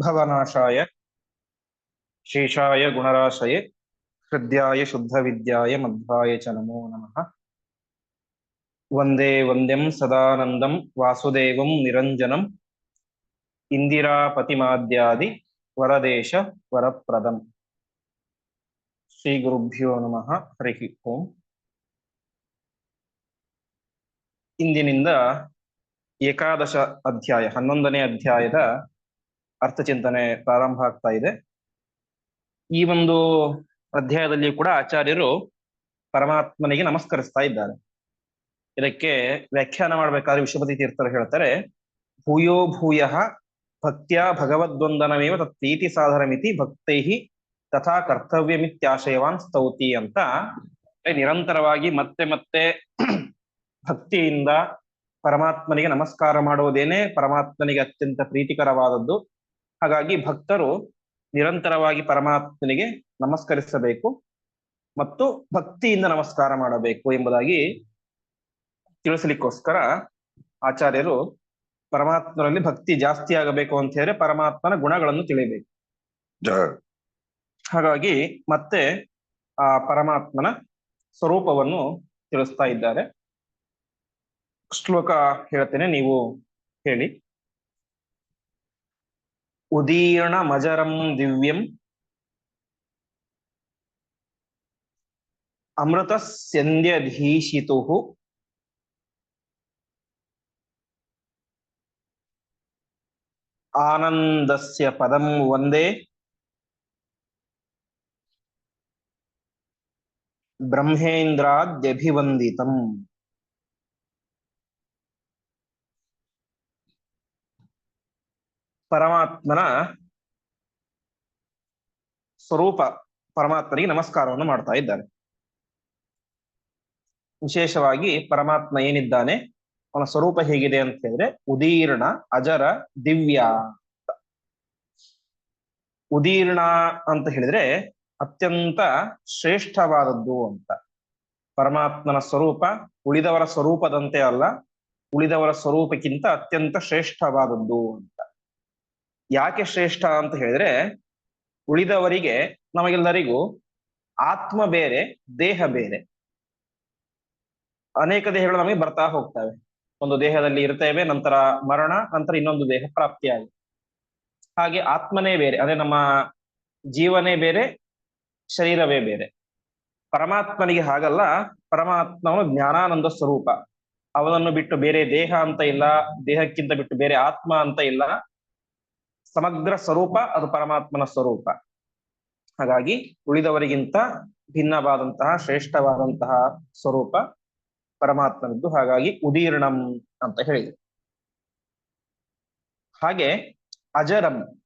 ಭವನಾಶಾಯ ಶೇಷಾಯ ಗುಣರಾಶಯೇ ಹೃದಯಾಯ ಶುದ್ಧವಿದ್ಯಾಯ ಮಧ್ವಾಯ ಚ ನಮೋ ನಮಃ ವಂದೇ ವಂದ್ಯಂ ಸದಾನಂದಂ ವಾಸುದೇವಂ ನಿರಂಜನಂ ಇಂದಿರಾಪತಿಮಾದ್ಯಾದಿ ವರದೇಶ ವರಪ್ರದಂ ಶ್ರೀ ಗುರುಭ್ಯೋ ನಮಃ ಹರಿ ಓಂ ಇಂದಿನಿಂದ ಏಕಾದಶ ಅಧ್ಯಾಯ ಹನ್ನೊಂದನೇ ಅಧ್ಯಾಯದ ಅರ್ಥಚಿಂತನೆ ಪ್ರಾರಂಭ ಆಗ್ತಾ ಇದೆ. ಈ ಒಂದು ಅಧ್ಯಾಯದಲ್ಲಿ ಕೂಡ ಆಚಾರ್ಯರು ಪರಮಾತ್ಮನಿಗೆ ನಮಸ್ಕರಿಸ್ತಾ ಇದ್ದಾರೆ. ಇದಕ್ಕೆ ವ್ಯಾಖ್ಯಾನ ಮಾಡಬೇಕಾದ್ರೆ ವಿಶ್ವಪತಿ ತೀರ್ಥರು ಹೇಳ್ತಾರೆ, ಭೂಯೋ ಭೂಯ ಭಕ್ತಿಯ ಭಗವದ್ವಂದನಮೇವ ತತ್ಪ್ರೀತಿ ಸಾಧನಮಿತಿ ಭಕ್ತೈ ತಥಾ ಕರ್ತವ್ಯಮಿತ್ಯಾಶಯವಾನ್ ಸ್ತೌತಿ ಅಂತ ನಿರಂತರವಾಗಿ ಮತ್ತೆ ಮತ್ತೆ ಭಕ್ತಿಯಿಂದ ಪರಮಾತ್ಮನಿಗೆ ನಮಸ್ಕಾರ ಮಾಡುವುದೇನೆ ಪರಮಾತ್ಮನಿಗೆ ಅತ್ಯಂತ ಪ್ರೀತಿಕರವಾದದ್ದು. ಹಾಗಾಗಿ ಭಕ್ತರು ನಿರಂತರವಾಗಿ ಪರಮಾತ್ಮನಿಗೆ ನಮಸ್ಕರಿಸಬೇಕು ಮತ್ತು ಭಕ್ತಿಯಿಂದ ನಮಸ್ಕಾರ ಮಾಡಬೇಕು ಎಂಬುದಾಗಿ ತಿಳಿಸಲಿಕ್ಕೋಸ್ಕರ ಆಚಾರ್ಯರು ಪರಮಾತ್ಮರಲ್ಲಿ ಭಕ್ತಿ ಜಾಸ್ತಿ ಆಗಬೇಕು ಅಂತ ಹೇಳಿದ್ರೆ ಪರಮಾತ್ಮನ ಗುಣಗಳನ್ನು ತಿಳಿಬೇಕು. ಹಾಗಾಗಿ ಮತ್ತೆ ಆ ಪರಮಾತ್ಮನ ಸ್ವರೂಪವನ್ನು ತಿಳಿಸ್ತಾ ಇದ್ದಾರೆ. ಶ್ಲೋಕ ಹೇಳ್ತೇನೆ ನೀವು ಹೇಳಿ. ಉದೀರ್ಣ ಮಜರಂ ದಿವ್ಯಂ ಅಮೃತಸ್ಯಂದ್ಯಧೀಶಿತು ಆನಂದಸ್ಯ ಪದಂ ವಂದೇ ಪರಮಾತ್ಮನ ಸ್ವರೂಪ ಪರಮಾತ್ಮನಿಗೆ ನಮಸ್ಕಾರವನ್ನು ಮಾಡ್ತಾ ಇದ್ದಾರೆ. ವಿಶೇಷವಾಗಿ ಪರಮಾತ್ಮ ಏನಿದ್ದಾನೆ? ಅವನ ಸ್ವರೂಪ ಹೇಗಿದೆ ಅಂತ ಹೇಳಿದ್ರೆ, ಉದೀರ್ಣ, ಅಜರ, ದಿವ್ಯ ಉದೀರ್ಣ ಅಂತ ಹೇಳಿದ್ರೆ ಅತ್ಯಂತ ಶ್ರೇಷ್ಠವಾದದ್ದು ಅಂತ. ಪರಮಾತ್ಮನ ಸ್ವರೂಪ ಉಳಿದವರ ಸ್ವರೂಪದಂತೆ ಅಲ್ಲ, ಉಳಿದವರ ಸ್ವರೂಪಕ್ಕಿಂತ ಅತ್ಯಂತ ಶ್ರೇಷ್ಠವಾದದ್ದು ಅಂತ. ಯಾಕೆ ಶ್ರೇಷ್ಠ ಅಂತ ಹೇಳಿದ್ರೆ, ಉಳಿದವರಿಗೆ ನಮಗೆಲ್ಲರಿಗೂ ಆತ್ಮ ಬೇರೆ, ದೇಹ ಬೇರೆ. ಅನೇಕ ದೇಹಗಳು ನಮಗೆ ಬರ್ತಾ ಹೋಗ್ತವೆ. ಒಂದು ದೇಹದಲ್ಲಿ ಇರ್ತೇವೆ, ನಂತರ ಮರಣ, ನಂತರ ಇನ್ನೊಂದು ದೇಹ ಪ್ರಾಪ್ತಿಯಾಗಿ ಹಾಗೆ ಆತ್ಮನೇ ಬೇರೆ, ಅಂದ್ರೆ ನಮ್ಮ ಜೀವನೇ ಬೇರೆ, ಶರೀರವೇ ಬೇರೆ. ಪರಮಾತ್ಮನಿಗೆ ಹಾಗಲ್ಲ, ಪರಮಾತ್ಮನು ಜ್ಞಾನಾನಂದ ಸ್ವರೂಪ. ಅವನನ್ನು ಬಿಟ್ಟು ಬೇರೆ ದೇಹ ಅಂತ ಇಲ್ಲ, ದೇಹಕ್ಕಿಂತ ಬಿಟ್ಟು ಬೇರೆ ಆತ್ಮ ಅಂತ ಇಲ್ಲ. ಸಮಗ್ರ ಸ್ವರೂಪ, ಅದು ಪರಮಾತ್ಮನ ಸ್ವರೂಪ. ಹಾಗಾಗಿ ಉಳಿದವರಿಗಿಂತ ಭಿನ್ನವಾದಂತಹ, ಶ್ರೇಷ್ಠವಾದಂತಹ ಸ್ವರೂಪ ಪರಮಾತ್ಮನದ್ದು. ಹಾಗಾಗಿ ಉದೀರ್ಣಂ ಅಂತ ಹೇಳಿದೆ. ಹಾಗೆ ಅಜರಂ,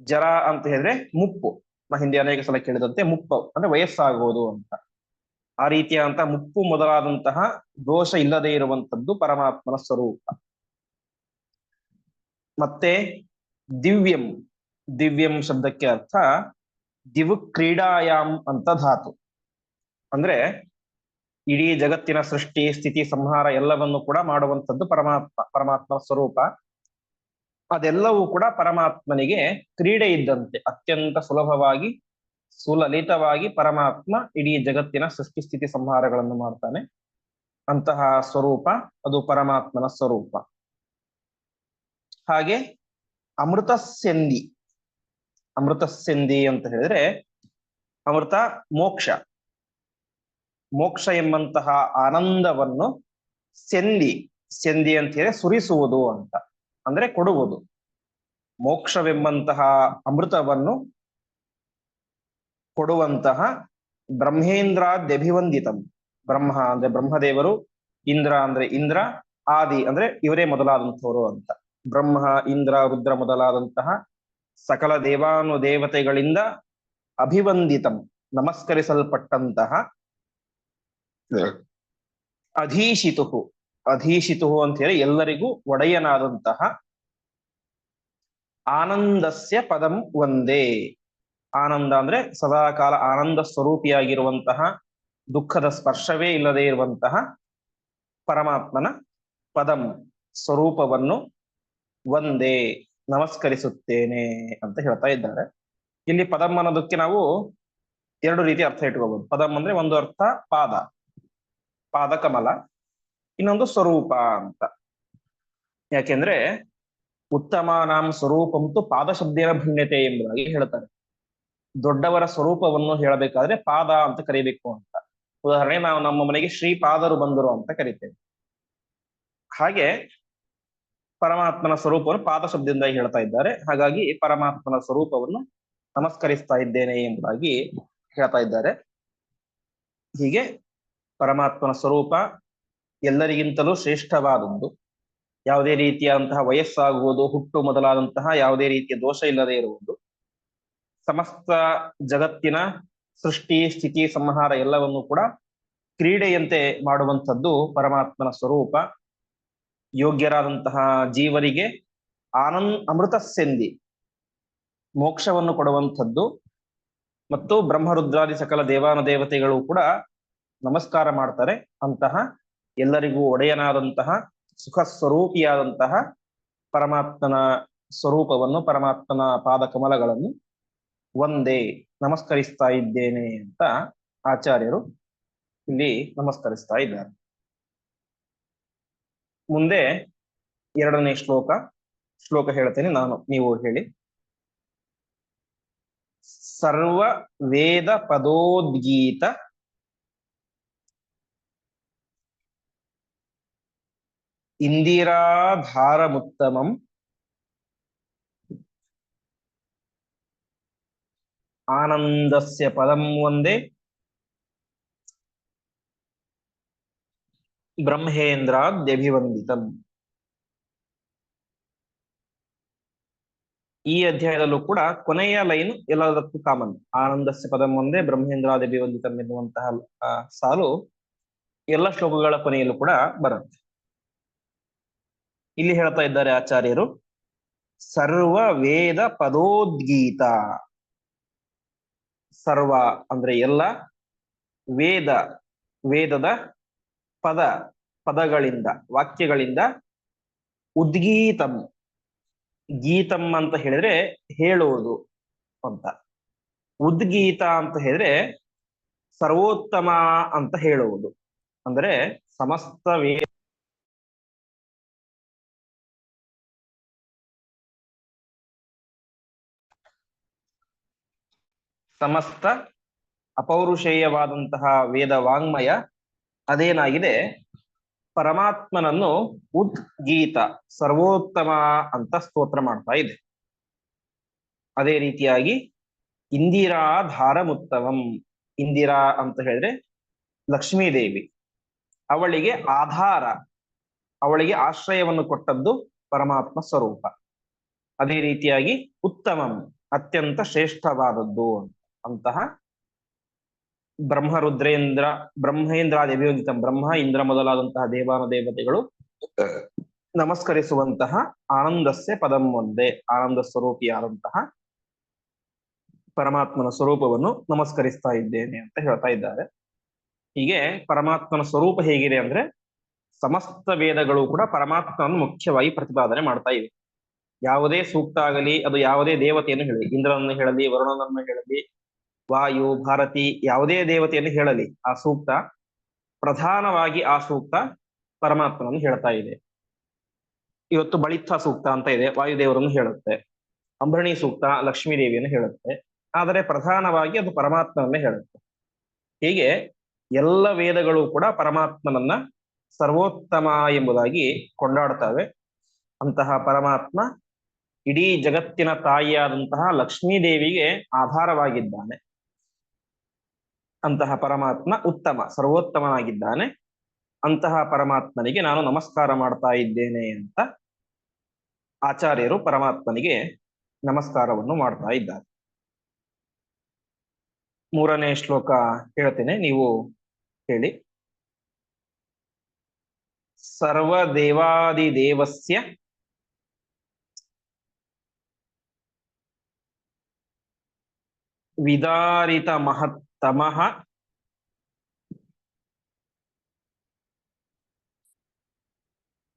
ಜರ ಅಂತ ಹೇಳಿದ್ರೆ ಮುಪ್ಪು. ಹಿಂದೆ ಅನೇಕ ಸಲ ಕೇಳಿದಂತೆ ಮುಪ್ಪು, ಅಂದ್ರೆ ವಯಸ್ಸಾಗುವುದು ಅಂತ. ಆ ರೀತಿಯಾದಂತಹ ಮುಪ್ಪು ಮೊದಲಾದಂತಹ ದೋಷ ಇಲ್ಲದೆ ಇರುವಂತದ್ದು ಪರಮಾತ್ಮನ ಸ್ವರೂಪ. ಮತ್ತೆ ದಿವ್ಯಂ ದಿವ್ಯಂ ಶಬ್ದಕ್ಕೆ ಅರ್ಥ ದಿವು ಕ್ರೀಡಾಯಾಮ್ ಅಂತ ಧಾತು. ಅಂದ್ರೆ ಇಡೀ ಜಗತ್ತಿನ ಸೃಷ್ಟಿ, ಸ್ಥಿತಿ, ಸಂಹಾರ ಎಲ್ಲವನ್ನು ಕೂಡ ಮಾಡುವಂಥದ್ದು ಪರಮಾತ್ಮ ಪರಮಾತ್ಮ ಸ್ವರೂಪ. ಅದೆಲ್ಲವೂ ಕೂಡ ಪರಮಾತ್ಮನಿಗೆ ಕ್ರೀಡೆ ಇದ್ದಂತೆ, ಅತ್ಯಂತ ಸುಲಭವಾಗಿ, ಸುಲಲಿತವಾಗಿ ಪರಮಾತ್ಮ ಇಡೀ ಜಗತ್ತಿನ ಸೃಷ್ಟಿ, ಸ್ಥಿತಿ, ಸಂಹಾರಗಳನ್ನು ಮಾಡ್ತಾನೆ. ಅಂತಹ ಸ್ವರೂಪ ಅದು ಪರಮಾತ್ಮನ ಸ್ವರೂಪ. ಹಾಗೆ ಅಮೃತಸ್ಯಂದಿ ಅಮೃತಸ್ಯಂದಿ ಅಂತ ಹೇಳಿದ್ರೆ ಅಮೃತ ಮೋಕ್ಷ. ಮೋಕ್ಷ ಎಂಬಂತಹ ಆನಂದವನ್ನು ಸೆಂದಿ ಸೆಂದಿ ಅಂತ ಹೇಳಿ ಸುರಿಸುವುದು ಅಂತ. ಅಂದ್ರೆ ಕೊಡುವುದು. ಮೋಕ್ಷವೆಂಬಂತಹ ಅಮೃತವನ್ನು ಕೊಡುವಂತಹ ಬ್ರಹ್ಮೇಂದ್ರಾದ್ಯಭಿವಂದಿತಂ. ಬ್ರಹ್ಮ ಅಂದ್ರೆ ಬ್ರಹ್ಮದೇವರು, ಇಂದ್ರ ಅಂದ್ರೆ ಇಂದ್ರ, ಆದಿ ಅಂದ್ರೆ ಇವರೇ ಮೊದಲಾದಂಥವರು ಅಂತ. ಬ್ರಹ್ಮ ಇಂದ್ರ ರುದ್ರ ಮೊದಲಾದಂತಹ ಸಕಲ ದೇವಾನು ದೇವತೆಗಳಿಂದ ಅಭಿವಂದಿತಂ ನಮಸ್ಕರಿಸಲ್ಪಟ್ಟಂತಹ ಅಧೀಶಿತು ಅಧೀಶಿತು ಅಂತ ಹೇಳಿ ಎಲ್ಲರಿಗೂ ಒಡೆಯನಾದಂತಹ ಆನಂದಸ್ಯ ಪದಂ ಒಂದೇ ಆನಂದ ಅಂದ್ರೆ ಸದಾಕಾಲ ಆನಂದ ಸ್ವರೂಪಿಯಾಗಿರುವಂತಹ ದುಃಖದ ಸ್ಪರ್ಶವೇ ಇಲ್ಲದೆ ಇರುವಂತಹ ಪರಮಾತ್ಮನ ಪದಂ ಸ್ವರೂಪವನ್ನು ಒಂದೇ ನಮಸ್ಕರಿಸುತ್ತೇನೆ ಅಂತ ಹೇಳ್ತಾ ಇದ್ದಾರೆ. ಇಲ್ಲಿ ಪದಮ್ ಅನ್ನೋದಕ್ಕೆ ನಾವು ಎರಡು ರೀತಿ ಅರ್ಥ ಇಟ್ಕೋಬಹುದು ಪದಮ್ ಅಂದ್ರೆ ಒಂದು ಅರ್ಥ, ಪಾದ. ಪಾದ ಕಮಲ ಇನ್ನೊಂದು ಸ್ವರೂಪ ಅಂತ. ಯಾಕೆಂದ್ರೆ ಉತ್ತಮ ನಾಮ ಸ್ವರೂಪಂತೂ ಪಾದ ಶಬ್ದೇನ ಭಿನ್ನತೆ ಎಂಬುದಾಗಿ ಹೇಳ್ತಾರೆ. ದೊಡ್ಡವರ ಸ್ವರೂಪವನ್ನು ಹೇಳಬೇಕಾದ್ರೆ ಪಾದ ಅಂತ ಕರಿಬೇಕು ಅಂತ. ಉದಾಹರಣೆ ನಾವು ನಮ್ಮ ಮನೆಗೆ ಶ್ರೀಪಾದರು ಬಂದರು ಅಂತ ಕರಿತೇವೆ. ಹಾಗೆ ಪರಮಾತ್ಮನ ಸ್ವರೂಪವನ್ನು ಪಾದ ಶಬ್ದದಿಂದ ಹೇಳ್ತಾ ಇದ್ದಾರೆ. ಹಾಗಾಗಿ ಪರಮಾತ್ಮನ ಸ್ವರೂಪವನ್ನು ನಮಸ್ಕರಿಸ್ತಾ ಇದ್ದೇನೆ ಎಂಬುದಾಗಿ ಹೇಳ್ತಾ ಇದ್ದಾರೆ. ಹೀಗೆ ಪರಮಾತ್ಮನ ಸ್ವರೂಪ ಎಲ್ಲರಿಗಿಂತಲೂ ಶ್ರೇಷ್ಠವಾದದ್ದು. ಯಾವುದೇ ರೀತಿಯಾದಂತಹ ವಯಸ್ಸಾಗುವುದು, ಹುಟ್ಟು ಮೊದಲಾದಂತಹ ಯಾವುದೇ ರೀತಿಯ ದೋಷ ಇಲ್ಲದೆ ಇರುವುದು. ಸಮಸ್ತ ಜಗತ್ತಿನ ಸೃಷ್ಟಿ, ಸ್ಥಿತಿ, ಸಂಹಾರ ಎಲ್ಲವನ್ನು ಕೂಡ ಕ್ರೀಡೆಯಂತೆ ಮಾಡುವಂಥದ್ದು ಪರಮಾತ್ಮನ ಸ್ವರೂಪ. ಯೋಗ್ಯರಾದಂತಹ ಜೀವರಿಗೆ ಆನಂದ್ ಅಮೃತಸ್ಸೆಂದಿ ಮೋಕ್ಷವನ್ನು ಕೊಡುವಂಥದ್ದು ಮತ್ತು ಬ್ರಹ್ಮರುದ್ರಾದಿ ಸಕಲ ದೇವಾನ ದೇವತೆಗಳು ಕೂಡ ನಮಸ್ಕಾರ ಮಾಡ್ತಾರೆ. ಅಂತಹ ಎಲ್ಲರಿಗೂ ಒಡೆಯನಾದಂತಹ ಸುಖ ಸ್ವರೂಪಿಯಾದಂತಹ ಪರಮಾತ್ಮನ ಸ್ವರೂಪವನ್ನು, ಪರಮಾತ್ಮನ ಪಾದ ಕಮಲಗಳನ್ನು ಒಂದೇ ನಮಸ್ಕರಿಸ್ತಾ ಇದ್ದೇನೆ ಅಂತ ಆಚಾರ್ಯರು ಇಲ್ಲಿ ನಮಸ್ಕರಿಸ್ತಾ ಇದ್ದಾರೆ. ಮುಂದೆ ಎರಡನೇ ಶ್ಲೋಕ ಶ್ಲೋಕ ಹೇಳ್ತೇನೆ ನಾನು, ನೀವು ಹೇಳಿ. ಸರ್ವ ವೇದ ಪದೋದ್ಗೀತ ಇಂದಿರಾಧಾರಮುತ್ತಮಂ ಆನಂದಸ್ಯ ಪದಂ ಒಂದೇ. ಬ್ರಹ್ಮೇಂದ್ರಾದ್ಯಭಿವಂದಿತಂ ಈ ಅಧ್ಯಾಯದಲ್ಲೂ ಕೂಡ ಕೊನೆಯ ಲೈನ್ ಎಲ್ಲದಕ್ಕೂ ಕಾಮನ್ ಆನಂದಸ್ಯ ಮುಂದೆ ಒಂದೇ ಬ್ರಹ್ಮೇಂದ್ರಾದ್ಯಭಿವಂದಿತಂ ಎನ್ನುವಂತಹ ಸಾಲು ಎಲ್ಲ ಶ್ಲೋಕಗಳ ಕೊನೆಯಲ್ಲೂ ಕೂಡ ಬರುತ್ತೆ. ಇಲ್ಲಿ ಹೇಳ್ತಾ ಇದ್ದಾರೆ ಆಚಾರ್ಯರು, ಸರ್ವ ವೇದ ಪದೋದ್ಗೀತ. ಸರ್ವ ಅಂದ್ರೆ ಎಲ್ಲ ವೇದ, ವೇದದ ಪದ, ಪದಗಳಿಂದ, ವಾಕ್ಯಗಳಿಂದ ಉದ್ಗೀತಂ. ಗೀತಂ ಅಂತ ಹೇಳಿದ್ರೆ ಹೇಳುವುದು ಅಂತ. ಉದ್ಗೀತ ಅಂತ ಹೇಳಿದ್ರೆ ಸರ್ವೋತ್ತಮ ಅಂತ ಹೇಳುವುದು. ಅಂದ್ರೆ ಸಮಸ್ತ ವೇ ಸಮಸ್ತ ಅಪೌರುಷೇಯವಾದಂತಹ ವೇದ ವಾಂಗ್ಮಯ ಅದೇನಾಗಿದೆ? ಪರಮಾತ್ಮನನ್ನು ಉದ್ಗೀತ, ಸರ್ವೋತ್ತಮ ಅಂತ ಸ್ತೋತ್ರ ಮಾಡ್ತಾ ಇದೆ. ಅದೇ ರೀತಿಯಾಗಿ ಇಂದಿರಾಧಾರಮುತ್ತಮಂ ಇಂದಿರಾ ಅಂತ ಹೇಳಿದ್ರೆ ಲಕ್ಷ್ಮೀದೇವಿ. ಅವಳಿಗೆ ಆಧಾರ, ಅವಳಿಗೆ ಆಶ್ರಯವನ್ನು ಕೊಟ್ಟದ್ದು ಪರಮಾತ್ಮ ಸ್ವರೂಪ. ಅದೇ ರೀತಿಯಾಗಿ ಉತ್ತಮಂ, ಅತ್ಯಂತ ಶ್ರೇಷ್ಠವಾದದ್ದು ಅಂತಹ ಬ್ರಹ್ಮರುದ್ರೇಂದ್ರ ಬ್ರಹ್ಮೇಂದ್ರಾದಿ ಅಭಿಯೋಜಿತ ಬ್ರಹ್ಮ, ಇಂದ್ರ ಮೊದಲಾದಂತಹ ದೇವಾನ ದೇವತೆಗಳು ನಮಸ್ಕರಿಸುವಂತಹ ಆನಂದಸ್ಯ ಪದಂ ಒಂದೇ, ಆನಂದ ಸ್ವರೂಪಿಯಾದಂತಹ ಪರಮಾತ್ಮನ ಸ್ವರೂಪವನ್ನು ನಮಸ್ಕರಿಸ್ತಾ ಇದ್ದೇನೆ ಅಂತ ಹೇಳ್ತಾ ಇದ್ದಾರೆ. ಹೀಗೆ ಪರಮಾತ್ಮನ ಸ್ವರೂಪ ಹೇಗಿದೆ ಅಂದ್ರೆ ಸಮಸ್ತ ವೇದಗಳು ಕೂಡ ಪರಮಾತ್ಮನನ್ನು ಮುಖ್ಯವಾಗಿ ಪ್ರತಿಪಾದನೆ ಮಾಡ್ತಾ ಇವೆ. ಯಾವುದೇ ಸೂಕ್ತ ಆಗಲಿ, ಅದು ಯಾವುದೇ ದೇವತೆಯನ್ನು ಹೇಳಲಿ ಇಂದ್ರನನ್ನು ಹೇಳಲಿ, ವರುಣನನ್ನು ಹೇಳಲಿ ವಾಯು, ಭಾರತಿ ಯಾವುದೇ ದೇವತೆಯನ್ನು ಹೇಳಲಿ. ಆ ಸೂಕ್ತ, ಪ್ರಧಾನವಾಗಿ ಆ ಸೂಕ್ತ ಪರಮಾತ್ಮನನ್ನು ಹೇಳ್ತಾ ಇದೆ. ಇವತ್ತು ಬಳಿತ್ವ ಸೂಕ್ತ ಅಂತ ಇದೆ, ವಾಯುದೇವರನ್ನು ಹೇಳುತ್ತೆ. ಅಂಬರಣಿ ಸೂಕ್ತ ಲಕ್ಷ್ಮೀ ದೇವಿಯನ್ನು ಹೇಳುತ್ತೆ. ಆದರೆ ಪ್ರಧಾನವಾಗಿ ಅದು ಪರಮಾತ್ಮನನ್ನೇ ಹೇಳುತ್ತೆ. ಹೀಗೆ ಎಲ್ಲ ವೇದಗಳು ಕೂಡ ಪರಮಾತ್ಮನನ್ನ ಸರ್ವೋತ್ತಮ ಎಂಬುದಾಗಿ ಕೊಂಡಾಡ್ತವೆ. ಅಂತಹ ಪರಮಾತ್ಮ ಇಡೀ ಜಗತ್ತಿನ ತಾಯಿಯಾದಂತಹ ಲಕ್ಷ್ಮೀ ದೇವಿಗೆ ಆಧಾರವಾಗಿದ್ದಾನೆ. ಅಂತಹ ಪರಮಾತ್ಮ ಉತ್ತಮ, ಸರ್ವೋತ್ತಮನಾಗಿದ್ದಾನೆ. ಅಂತಹ ಪರಮಾತ್ಮನಿಗೆ ನಾನು ನಮಸ್ಕಾರ ಮಾಡ್ತಾ ಇದ್ದೇನೆ ಅಂತ ಆಚಾರ್ಯರು ಪರಮಾತ್ಮನಿಗೆ ನಮಸ್ಕಾರವನ್ನು ಮಾಡ್ತಾ ಇದ್ದಾರೆ. ಮೂರನೇ ಶ್ಲೋಕ ಹೇಳ್ತೇನೆ, ನೀವು ಹೇಳಿ. ಸರ್ವದೇವಾದಿದೇವಸ್ಯ ವಿದಾರಿತ తమహ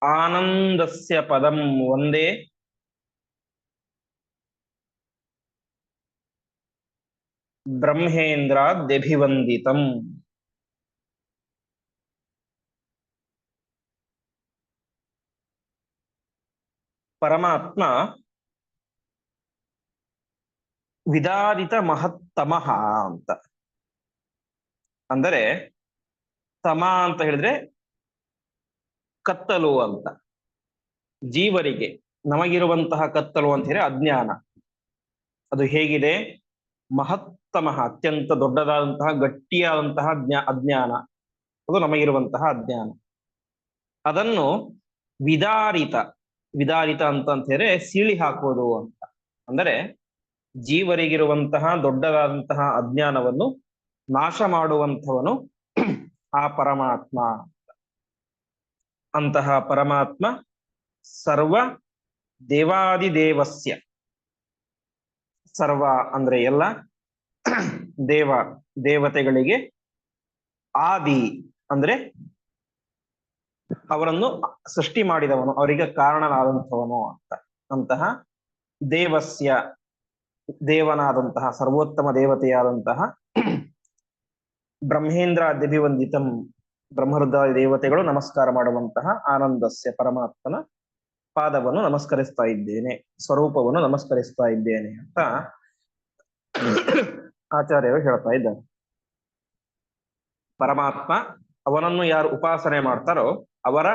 ఆనందస్య పదం వందే. బ్రహ్మేంద్రాద్యభివందితం. పరమాత్మ విదారిత మహత్తమ అంత. ಅಂದರೆ ಸಮ ಅಂತ ಹೇಳಿದ್ರೆ ಕತ್ತಲು ಅಂತ. ಜೀವರಿಗೆ ನಮಗಿರುವಂತಹ ಕತ್ತಲು ಅಂತ ಹೇಳಿ ಅಜ್ಞಾನ. ಅದು ಹೇಗಿದೆ? ಮಹತ್ತಮ, ಅತ್ಯಂತ ದೊಡ್ಡದಾದಂತಹ, ಗಟ್ಟಿಯಾದಂತಹ ಜ್ಞಾ, ಅಜ್ಞಾನ. ಅದು ನಮಗಿರುವಂತಹ ಅಜ್ಞಾನ. ಅದನ್ನು ವಿದಾರಿತ ವಿದಾರಿತ ಅಂತ ಅಂತ ಹೇಳಿದ್ರೆ ಸೀಳಿ ಹಾಕೋದು ಅಂತ. ಅಂದರೆ ಜೀವರಿಗಿರುವಂತಹ ದೊಡ್ಡದಾದಂತಹ ಅಜ್ಞಾನವನ್ನು ನಾಶ ಮಾಡುವಂಥವನು ಆ ಪರಮಾತ್ಮ. ಅಂತಹ ಪರಮಾತ್ಮ ಸರ್ವ ದೇವಾದಿದೇವಸ್ಯ. ಸರ್ವ ಅಂದ್ರೆ ಎಲ್ಲ ದೇವ ದೇವತೆಗಳಿಗೆ ಆದಿ ಅಂದ್ರೆ ಅವರನ್ನು ಸೃಷ್ಟಿ ಮಾಡಿದವನು, ಅವರಿಗೆ ಕಾರಣನಾದಂಥವನು ಅಂತ. ಅಂತಹ ದೇವಸ್ಯ ದೇವನಾದಂತಹ, ಸರ್ವೋತ್ತಮ ದೇವತೆಯಾದಂತಹ ಬ್ರಹ್ಮೇಂದ್ರ ದಿಭಿವಂದಿತಂ ಬ್ರಹ್ಮಹೃದಯ ದೇವತೆಗಳು ನಮಸ್ಕಾರ ಮಾಡುವಂತಹ ಆನಂದಸ್ಯ ಪರಮಾತ್ಮನ ಪಾದವನ್ನು ನಮಸ್ಕರಿಸ್ತಾ ಇದ್ದೇನೆ, ಸ್ವರೂಪವನ್ನು ನಮಸ್ಕರಿಸ್ತಾ ಇದ್ದೇನೆ ಅಂತ ಆಚಾರ್ಯರು ಹೇಳ್ತಾ ಇದ್ದಾರೆ. ಪರಮಾತ್ಮ ಅವನನ್ನು ಯಾರು ಉಪಾಸನೆ ಮಾಡ್ತಾರೋ ಅವರ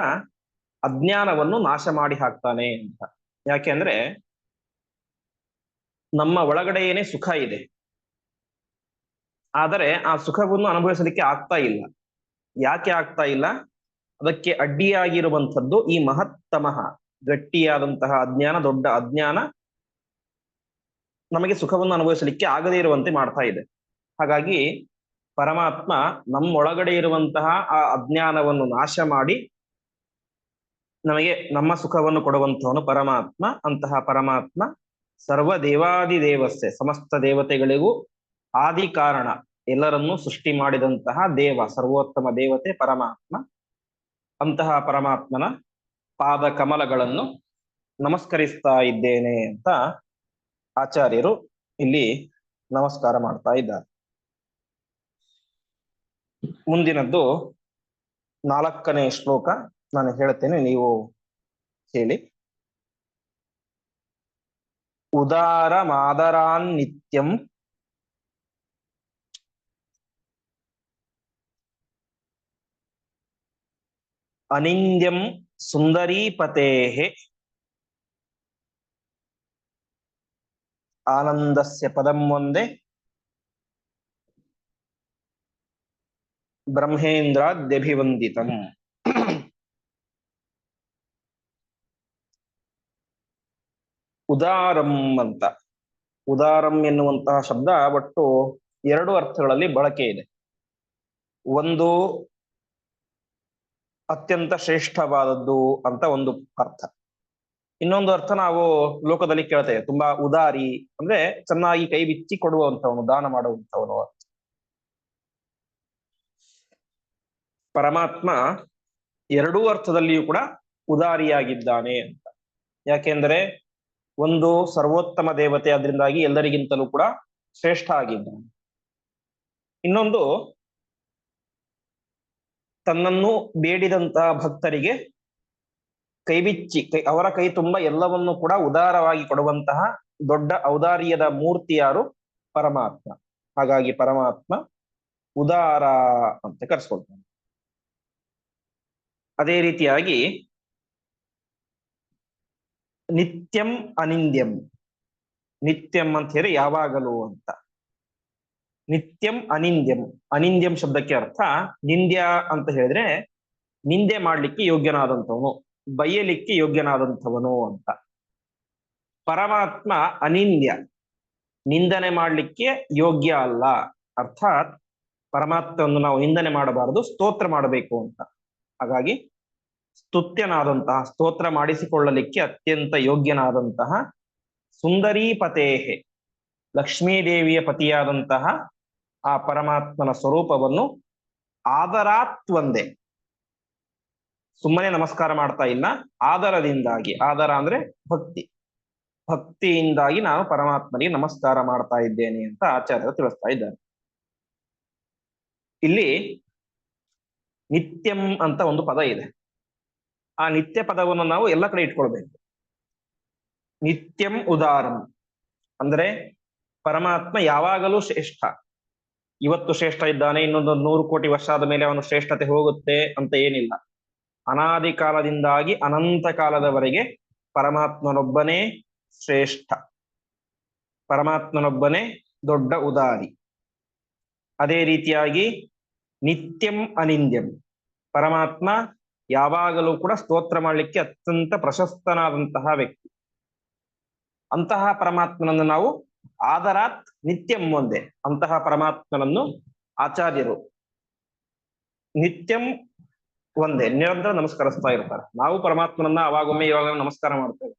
ಅಜ್ಞಾನವನ್ನು ನಾಶ ಮಾಡಿ ಹಾಕ್ತಾನೆ ಅಂತ. ಯಾಕೆಂದ್ರೆ ನಮ್ಮ ಒಳಗಡೆಯೇನೆ ಸುಖ ಇದೆ. ಆದರೆ ಆ ಸುಖವನ್ನು ಅನುಭವಿಸಲಿಕ್ಕೆ ಆಗ್ತಾ ಇಲ್ಲ. ಯಾಕೆ ಆಗ್ತಾ ಇಲ್ಲ? ಅದಕ್ಕೆ ಅಡ್ಡಿಯಾಗಿರುವಂಥದ್ದು ಈ ಮಹತ್ತಮಃ, ಗಟ್ಟಿಯಾದಂತಹ ಅಜ್ಞಾನ, ದೊಡ್ಡ ಅಜ್ಞಾನ ನಮಗೆ ಸುಖವನ್ನು ಅನುಭವಿಸಲಿಕ್ಕೆ ಆಗದೇ ಇರುವಂತೆ ಮಾಡ್ತಾ ಇದೆ. ಹಾಗಾಗಿ ಪರಮಾತ್ಮ ನಮ್ಮೊಳಗಡೆ ಇರುವಂತಹ ಆ ಅಜ್ಞಾನವನ್ನು ನಾಶ ಮಾಡಿ ನಮಗೆ ನಮ್ಮ ಸುಖವನ್ನು ಕೊಡುವಂತಹವನು ಪರಮಾತ್ಮ. ಅಂತಹ ಪರಮಾತ್ಮ ಸರ್ವ ದೇವಾದಿ ದೇವಸ್ಥೆ ಸಮಸ್ತ ದೇವತೆಗಳಿಗೂ ಆದಿ ಕಾರಣ ಎಲ್ಲರನ್ನೂ ಸೃಷ್ಟಿ ಮಾಡಿದಂತಹ ದೇವ, ಸರ್ವೋತ್ತಮ ದೇವತೆ ಪರಮಾತ್ಮ. ಅಂತಹ ಪರಮಾತ್ಮನ ಪಾದ ಕಮಲಗಳನ್ನು ನಮಸ್ಕರಿಸ್ತಾ ಇದ್ದೇನೆ ಅಂತ ಆಚಾರ್ಯರು ಇಲ್ಲಿ ನಮಸ್ಕಾರ ಮಾಡ್ತಾ ಇದ್ದಾರೆ. ಮುಂದಿನದ್ದು ನಾಲ್ಕನೇ ಶ್ಲೋಕ ನಾನು ಹೇಳ್ತೇನೆ, ನೀವು ಹೇಳಿ. ಉದಾರ ಮಾದರಾನ್ ನಿತ್ಯಂ ಅನಿಂದ್ಯಂ ಸುಂದರೀಪತೆ ಆನಂದಸ್ಯ ಪದಂ ಒಂದೇ. ಬ್ರಹ್ಮೇಂದ್ರಾದ್ಯಭಿವಂದಿತಂ. ಉದಾರಂ ಅಂತ. ಉದಾರಂ ಎನ್ನುವಂತಹ ಶಬ್ದ ಒಟ್ಟು ಎರಡು ಅರ್ಥಗಳಲ್ಲಿ ಬಳಕೆ ಇದೆ. ಒಂದು ಅತ್ಯಂತ ಶ್ರೇಷ್ಠವಾದದ್ದು ಅಂತ ಒಂದು ಅರ್ಥ. ಇನ್ನೊಂದು ಅರ್ಥ ನಾವು ಲೋಕದಲ್ಲಿ ಕೇಳ್ತೇವೆ. ತುಂಬಾ ಉದಾರಿ ಅಂದ್ರೆ ಚೆನ್ನಾಗಿ ಕೈ ಬಿಚ್ಚಿ ಕೊಡುವಂತವನು ದಾನ ಮಾಡುವಂತವನು ಪರಮಾತ್ಮ ಎರಡೂ ಅರ್ಥದಲ್ಲಿಯೂ ಕೂಡ ಉದಾರಿಯಾಗಿದ್ದಾನೆ ಅಂತ. ಯಾಕೆಂದ್ರೆ ಒಂದು ಸರ್ವೋತ್ತಮ ದೇವತೆ ಅದರಿಂದಾಗಿ ಎಲ್ಲರಿಗಿಂತಲೂ ಕೂಡ ಶ್ರೇಷ್ಠ ಆಗಿದ್ದಾನೆ. ಇನ್ನೊಂದು ತನ್ನನ್ನು ಬೇಡಿದಂತಹ ಭಕ್ತರಿಗೆ ಕೈಬಿಚ್ಚಿ, ಕೈ, ಅವರ ಕೈ ತುಂಬ ಎಲ್ಲವನ್ನು ಕೂಡ ಉದಾರವಾಗಿ ಕೊಡುವಂತಹ ದೊಡ್ಡ ಔದಾರ್ಯದ ಮೂರ್ತಿ ಯಾರು? ಪರಮಾತ್ಮ. ಹಾಗಾಗಿ ಪರಮಾತ್ಮ ಉದಾರ ಅಂತ ಕರೆಸ್ಕೊಳ್ತಾನೆ. ಅದೇ ರೀತಿಯಾಗಿ ನಿತ್ಯಂ ಅನಿಂದ್ಯಂ. ನಿತ್ಯಂ ಅಂತ ಹೇಳಿ ಯಾವಾಗಲೂ ಅಂತ. ನಿತ್ಯಂ ಅನಿಂದ್ಯಂ. ಅನಿಂದ್ಯಂ ಶಬ್ದಕ್ಕೆ ಅರ್ಥ ನಿಂದ್ಯ ಅಂತ ಹೇಳಿದ್ರೆ ನಿಂದೆ ಮಾಡ್ಲಿಕ್ಕೆ ಯೋಗ್ಯನಾದಂಥವನು, ಬೈಯಲಿಕ್ಕೆ ಯೋಗ್ಯನಾದಂಥವನು ಅಂತ. ಪರಮಾತ್ಮ ಅನಿಂದ್ಯ, ನಿಂದನೆ ಮಾಡಲಿಕ್ಕೆ ಯೋಗ್ಯ ಅಲ್ಲ. ಅರ್ಥಾತ್ ಪರಮಾತ್ಮವನ್ನು ನಾವು ನಿಂದನೆ ಮಾಡಬಾರದು, ಸ್ತೋತ್ರ ಮಾಡಬೇಕು ಅಂತ. ಹಾಗಾಗಿ ಸ್ತುತ್ಯನಾದಂತಹ, ಸ್ತೋತ್ರ ಮಾಡಿಸಿಕೊಳ್ಳಲಿಕ್ಕೆ ಅತ್ಯಂತ ಯೋಗ್ಯನಾದಂತಹ ಸುಂದರೀ ಪತೇಹೆ ಲಕ್ಷ್ಮೀದೇವಿಯ ಪತಿಯಾದಂತಹ ಆ ಪರಮಾತ್ಮನ ಸ್ವರೂಪವನ್ನು ಆದರಾತ್ ಒಂದೇ. ಸುಮ್ಮನೆ ನಮಸ್ಕಾರ ಮಾಡ್ತಾ ಇಲ್ಲ. ಆದರದಿಂದಾಗಿ. ಆದರ ಅಂದ್ರೆ ಭಕ್ತಿ. ಭಕ್ತಿಯಿಂದಾಗಿ ನಾನು ಪರಮಾತ್ಮನಿಗೆ ನಮಸ್ಕಾರ ಮಾಡ್ತಾ ಇದ್ದೇನೆ ಅಂತ ಆಚಾರ್ಯರು ತಿಳಿಸ್ತಾ ಇದ್ದಾರೆ. ಇಲ್ಲಿ ನಿತ್ಯಂ ಅಂತ ಒಂದು ಪದ ಇದೆ. ಆ ನಿತ್ಯ ಪದವನ್ನು ನಾವು ಎಲ್ಲ ಕಡೆ ಇಟ್ಕೊಳ್ಬೇಕು. ನಿತ್ಯಂ ಉದಾರಂ. ಅಂದ್ರೆ ಪರಮಾತ್ಮ ಯಾವಾಗಲೂ ಶ್ರೇಷ್ಠ. ಇವತ್ತು ಶ್ರೇಷ್ಠ ಇದ್ದಾನೆ, ಇನ್ನೊಂದು ನೂರು ಕೋಟಿ ವರ್ಷ ಆದ ಮೇಲೆ ಅವನು ಶ್ರೇಷ್ಠತೆ ಹೋಗುತ್ತೆ ಅಂತ ಏನಿಲ್ಲ. ಅನಾದಿ ಕಾಲದಿಂದಾಗಿ ಅನಂತ ಕಾಲದವರೆಗೆ ಪರಮಾತ್ಮನೊಬ್ಬನೇ ಶ್ರೇಷ್ಠ. ಪರಮಾತ್ಮನೊಬ್ಬನೇ ದೊಡ್ಡ ಉದಾರಿ. ಅದೇ ರೀತಿಯಾಗಿ ನಿತ್ಯಂ ಅನಿಂದ್ಯಂ. ಪರಮಾತ್ಮ ಯಾವಾಗಲೂ ಕೂಡ ಸ್ತೋತ್ರ ಮಾಡಲಿಕ್ಕೆ ಅತ್ಯಂತ ಪ್ರಶಸ್ತನಾದಂತಹ ವ್ಯಕ್ತಿ. ಅಂತಹ ಪರಮಾತ್ಮನನ್ನು ನಾವು ಆದರಾತ್ ನಿತ್ಯಂ ಒಂದೇ ಅಂತಹ ಪರಮಾತ್ಮನನ್ನು ಆಚಾರ್ಯರು ನಿತ್ಯಂ ಒಂದೇ ನಿರಂತರ ನಮಸ್ಕರಿಸ್ತಾ ಇರ್ತಾರೆ. ನಾವು ಪರಮಾತ್ಮನನ್ನ ಅವಾಗೊಮ್ಮೆ ಇವಾಗ ನಮಸ್ಕಾರ ಮಾಡ್ತೇವೆ.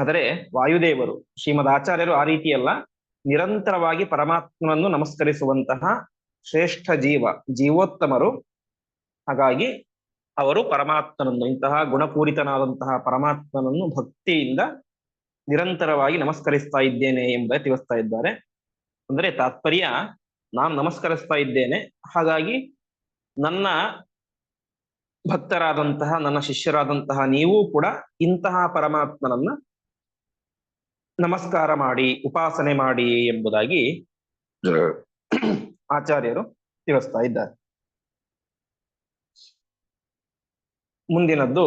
ಆದರೆ ವಾಯುದೇವರು, ಶ್ರೀಮದ್ ಆಚಾರ್ಯರು ಆ ರೀತಿಯಲ್ಲ ನಿರಂತರವಾಗಿ ಪರಮಾತ್ಮನನ್ನು ನಮಸ್ಕರಿಸುವಂತಹ ಶ್ರೇಷ್ಠ ಜೀವ, ಜೀವೋತ್ತಮರು. ಹಾಗಾಗಿ ಅವರು ಪರಮಾತ್ಮನನ್ನು ಇಂತಹ ಗುಣಪೂರಿತನಾದಂತಹ ಪರಮಾತ್ಮನನ್ನು ಭಕ್ತಿಯಿಂದ ನಿರಂತರವಾಗಿ ನಮಸ್ಕರಿಸ್ತಾ ಇದ್ದೇನೆ ಎಂಬ ತಿಳಿಸ್ತಾ ಇದ್ದಾರೆ. ಅಂದ್ರೆ ತಾತ್ಪರ್ಯ ನಾನು ನಮಸ್ಕರಿಸ್ತಾ ಇದ್ದೇನೆ. ಹಾಗಾಗಿ ನನ್ನ ಭಕ್ತರಾದಂತಹ ನನ್ನ ಶಿಷ್ಯರಾದಂತಹ ನೀವು ಕೂಡ ಇಂತಹ ಪರಮಾತ್ಮನನ್ನ ನಮಸ್ಕಾರ ಮಾಡಿ ಉಪಾಸನೆ ಮಾಡಿ ಎಂಬುದಾಗಿ ಆಚಾರ್ಯರು ತಿಳಿಸ್ತಾ ಇದ್ದಾರೆ. ಮುಂದಿನದ್ದು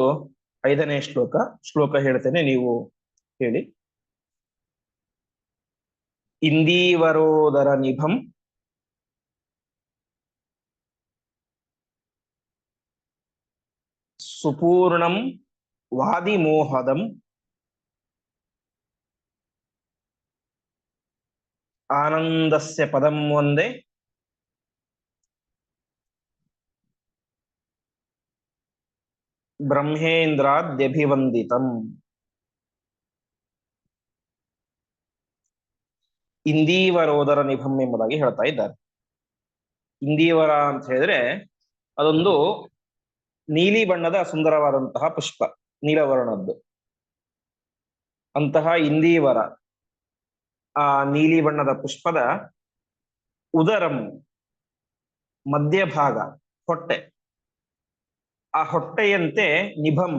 ಐದನೇ ಶ್ಲೋಕ. ಶ್ಲೋಕ ಹೇಳ್ತೇನೆ ನೀವು ಹೇಳಿ. ಇಂದೀವರೋದರ ನಿಭಂ. ಸುಪೂರ್ಣಂ ವಾದಿಮೋಹದಂ. ಆನಂದಸ್ಯ ಪದಂ ಒಂದೇ. ಬ್ರಹ್ಮೇಂದ್ರಾದ್ಯಭಿವಂದಿತಂ. ಇಂದೀವರೋದರ ನಿಭಂ ಎಂಬುದಾಗಿ ಹೇಳ್ತಾ ಇದ್ದಾರೆ. ಇಂದೀವರ ಅಂತ ಹೇಳಿದ್ರೆ ಅದೊಂದು ನೀಲಿ ಬಣ್ಣದ ಸುಂದರವಾದಂತಹ ಪುಷ್ಪ, ನೀಲವರ್ಣದ್ದು. ಅಂತಹ ಇಂದೀವರ ಆ ನೀಲಿ ಬಣ್ಣದ ಪುಷ್ಪದ ಉದರಂ ಮಧ್ಯಭಾಗ, ಹೊಟ್ಟೆ. ಆ ಹೊಟ್ಟೆಯಂತೆ ನಿಭಂ,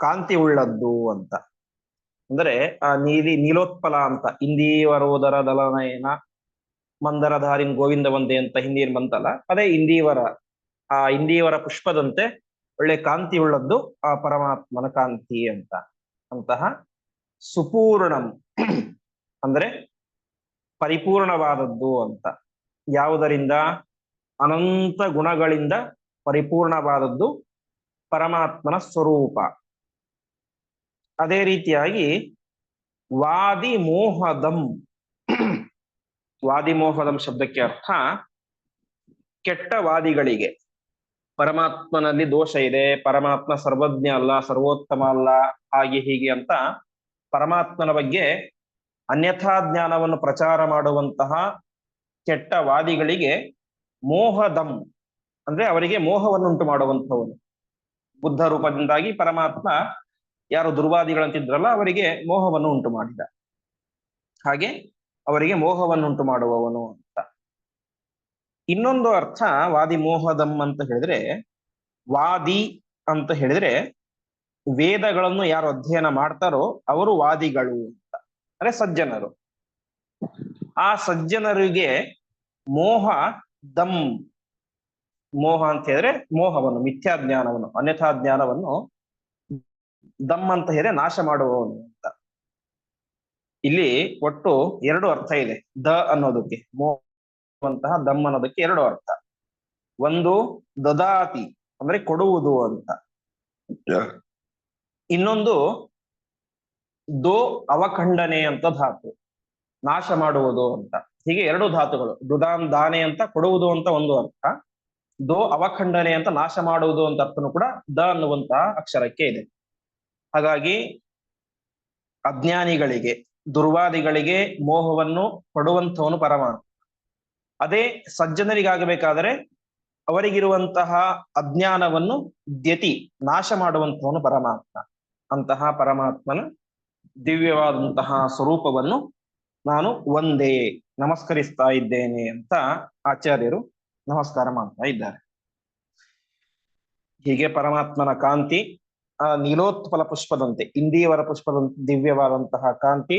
ಕಾಂತಿ ಉಳ್ಳದ್ದು ಅಂತ. ಅಂದ್ರೆ ಆ ನೀಲಿ ನೀಲೋತ್ಪಲ ಅಂತ, ಇಂದೀವರೋದರ ದಲನಯನ, ಮಂದರಧಾರಿನ್ ಗೋವಿಂದ ಒಂದೇ ಅಂತ ಹಿಂದಿಯಲ್ಲಿ ಬಂತಲ್ಲ, ಅದೇ ಹಿಂದಿವರ ಆ ಹಿಂದಿವರ ಪುಷ್ಪದಂತೆ ಒಳ್ಳೆ ಕಾಂತಿ ಉಳ್ಳದ್ದು ಆ ಪರಮಾತ್ಮನ ಕಾಂತಿ ಅಂತ. ಅಂತಹ ಸುಪೂರ್ಣಂ, ಅಂದ್ರೆ ಪರಿಪೂರ್ಣವಾದದ್ದು ಅಂತ. ಯಾವುದರಿಂದ? ಅನಂತ ಗುಣಗಳಿಂದ ಪರಿಪೂರ್ಣವಾದದ್ದು ಪರಮಾತ್ಮನ ಸ್ವರೂಪ. ಅದೇ ರೀತಿಯಾಗಿ ವಾದಿ ಮೋಹದಂ. ವಾದಿ ಮೋಹದಂ ಶಬ್ದಕ್ಕೆ ಅರ್ಥ ಕೆಟ್ಟ ವಾದಿಗಳಿಗೆ. ಪರಮಾತ್ಮನಲ್ಲಿ ದೋಷ ಇದೆ, ಪರಮಾತ್ಮ ಸರ್ವಜ್ಞ ಅಲ್ಲ, ಸರ್ವೋತ್ತಮ ಅಲ್ಲ, ಹಾಗೆ ಹೀಗೆ ಅಂತ ಪರಮಾತ್ಮನ ಬಗ್ಗೆ ಅನ್ಯಥಾ ಜ್ಞಾನವನ್ನು ಪ್ರಚಾರ ಮಾಡುವಂತಹ ಕೆಟ್ಟ ವಾದಿಗಳಿಗೆ ಮೋಹದಂ ಅಂದ್ರೆ ಅವರಿಗೆ ಮೋಹವನ್ನುಂಟು ಮಾಡುವಂಥವನು. ಬುದ್ಧ ರೂಪದಿಂದಾಗಿ ಪರಮಾತ್ಮ ಯಾರು ದುರ್ವಾದಿಗಳಂತಿದ್ರಲ್ಲ ಅವರಿಗೆ ಮೋಹವನ್ನು ಉಂಟು ಮಾಡಿದ. ಹಾಗೆ ಅವರಿಗೆ ಮೋಹವನ್ನುಂಟು ಮಾಡುವವನು ಅಂತ. ಇನ್ನೊಂದು ಅರ್ಥ ವಾದಿ ಮೋಹದಂ ಅಂತ ಹೇಳಿದ್ರೆ, ವಾದಿ ಅಂತ ಹೇಳಿದ್ರೆ ವೇದಗಳನ್ನು ಯಾರು ಅಧ್ಯಯನ ಮಾಡ್ತಾರೋ ಅವರು ವಾದಿಗಳು ಅಂತ. ಅಂದ್ರೆ ಸಜ್ಜನರು. ಆ ಸಜ್ಜನರಿಗೆ ಮೋಹ ದಮ್ ಮೋಹ ಅಂತ ಹೇಳಿದ್ರೆ ಮೋಹವನ್ನು ಮಿಥ್ಯಾ ಜ್ಞಾನವನ್ನು ಅನ್ಯಥಾ ಜ್ಞಾನವನ್ನು ದಮ್ ಅಂತ ಹೇಳಿ ನಾಶ ಮಾಡುವವನು ಅಂತ ಇಲ್ಲಿ ಒಟ್ಟು ಎರಡು ಅರ್ಥ ಇದೆ. ದ ಅನ್ನೋದಕ್ಕೆ ಮೋಹವಂತಹ ದಮ್ ಅನ್ನೋದಕ್ಕೆ ಎರಡು ಅರ್ಥ. ಒಂದು ದದಾತಿ ಅಂದ್ರೆ ಕೊಡುವುದು ಅಂತ. ಇನ್ನೊಂದು ದೋ ಅವಖಂಡನೆ ಅಂತ ಧಾತು ನಾಶ ಮಾಡುವುದು ಅಂತ. ಹೀಗೆ ಎರಡು ಧಾತುಗಳು ದುದಾನ್ ದಾನೆ ಅಂತ ಕೊಡುವುದು ಅಂತ ಒಂದು ಅರ್ಥ ದೋ ಅವಖಂಡನೆ ಅಂತ ನಾಶ ಮಾಡುವುದು ಅಂತ ಅರ್ಥನು ಕೂಡ ದ ಅನ್ನುವಂತಹ ಅಕ್ಷರಕ್ಕೆ ಇದೆ. ಹಾಗಾಗಿ ಅಜ್ಞಾನಿಗಳಿಗೆ, ದುರ್ವಾದಿಗಳಿಗೆ ಮೋಹವನ್ನು ಪಡುವಂಥವನು ಪರಮಾತ್ಮ ಅದೇ ಸಜ್ಜನರಿಗಾಗಬೇಕಾದರೆ ಅವರಿಗಿರುವಂತಹ ಅಜ್ಞಾನವನ್ನು ದ್ಯತಿ, ನಾಶ ಮಾಡುವಂಥವನು ಪರಮಾತ್ಮ. ಅಂತಹ ಪರಮಾತ್ಮನ ದಿವ್ಯವಾದಂತಹ ಸ್ವರೂಪವನ್ನು ನಾನು ಒಂದೇ ನಮಸ್ಕರಿಸ್ತಾ ಇದ್ದೇನೆ ಅಂತ ಆಚಾರ್ಯರು ನಮಸ್ಕಾರ ಮಾಡ್ತಾ ಇದ್ದಾರೆ. ಹೀಗೆ ಪರಮಾತ್ಮನ ಕಾಂತಿ ಆ ನೀಲೋತ್ಪಲ ಪುಷ್ಪದಂತೆ ಇಂದೀವರ ಪುಷ್ಪದಂತೆ ದಿವ್ಯವಾದಂತಹ ಕಾಂತಿ,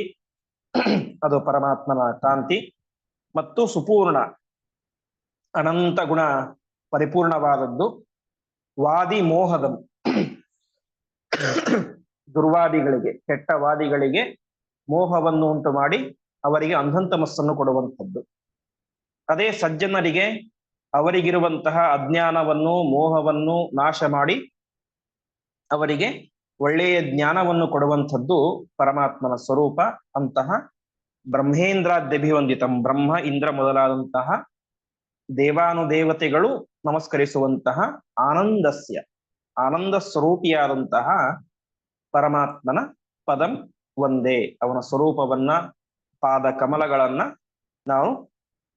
ಅದು ಪರಮಾತ್ಮನ ಕಾಂತಿ, ಮತ್ತು ಸುಪೂರ್ಣ, ಅನಂತ ಗುಣ ಪರಿಪೂರ್ಣವಾದದ್ದು, ವಾದಿ ಮೋಹದ, ದುರ್ವಾದಿಗಳಿಗೆ, ಕೆಟ್ಟ ವಾದಿಗಳಿಗೆ ಮೋಹವನ್ನು ಉಂಟು ಮಾಡಿ ಅವರಿಗೆ ಅಂಧಂತಮಸ್ಸನ್ನು ಕೊಡುವಂಥದ್ದು. ಅದೇ ಸಜ್ಜನರಿಗೆ ಅವರಿಗಿರುವಂತಹ ಅಜ್ಞಾನವನ್ನು, ಮೋಹವನ್ನು ನಾಶ ಮಾಡಿ ಅವರಿಗೆ ಒಳ್ಳೆಯ ಜ್ಞಾನವನ್ನು ಕೊಡುವಂಥದ್ದು ಪರಮಾತ್ಮನ ಸ್ವರೂಪ ಅಂತಹ ಬ್ರಹ್ಮೇಂದ್ರಾದ್ಯಭಿವಂದಿತಂ ಬ್ರಹ್ಮ ಇಂದ್ರ ಮೊದಲಾದಂತಹ ದೇವಾನುದೇವತೆಗಳು ನಮಸ್ಕರಿಸುವಂತಹ ಆನಂದಸ್ಯ, ಆನಂದ ಸ್ವರೂಪಿಯಾದಂತಹ ಪರಮಾತ್ಮನ ಪದಂ ಒಂದೇ. ಅವನ ಸ್ವರೂಪವನ್ನ, ಪಾದ ಕಮಲಗಳನ್ನ ನಾವು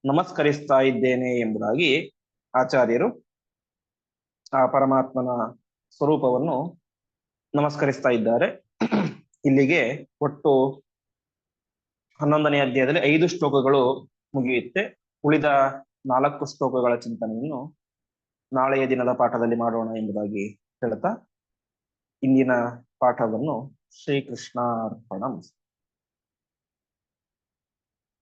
ನಮಸ್ಕರಿಸ್ತಾ ಇದ್ದೇನೆ ಎಂಬುದಾಗಿ ಆಚಾರ್ಯರು ಆ ಪರಮಾತ್ಮನ ಸ್ವರೂಪವನ್ನು ನಮಸ್ಕರಿಸ್ತಾ ಇದ್ದಾರೆ. ಇಲ್ಲಿಗೆ ಒಟ್ಟು ಹನ್ನೊಂದನೇ ಅಧ್ಯಾಯದಲ್ಲಿ ಐದು ಶ್ಲೋಕಗಳು ಮುಗಿಯುತ್ತೆ. ಉಳಿದ ನಾಲ್ಕು ಶ್ಲೋಕಗಳ ಚಿಂತನೆಯನ್ನು ನಾಳೆಯ ದಿನದ ಪಾಠದಲ್ಲಿ ಮಾಡೋಣ ಎಂಬುದಾಗಿ ಹೇಳ್ತಾ, ಇಂದಿನ ಪಾಠವನ್ನು ಶ್ರೀಕೃಷ್ಣಾರ್ಪಣಂ.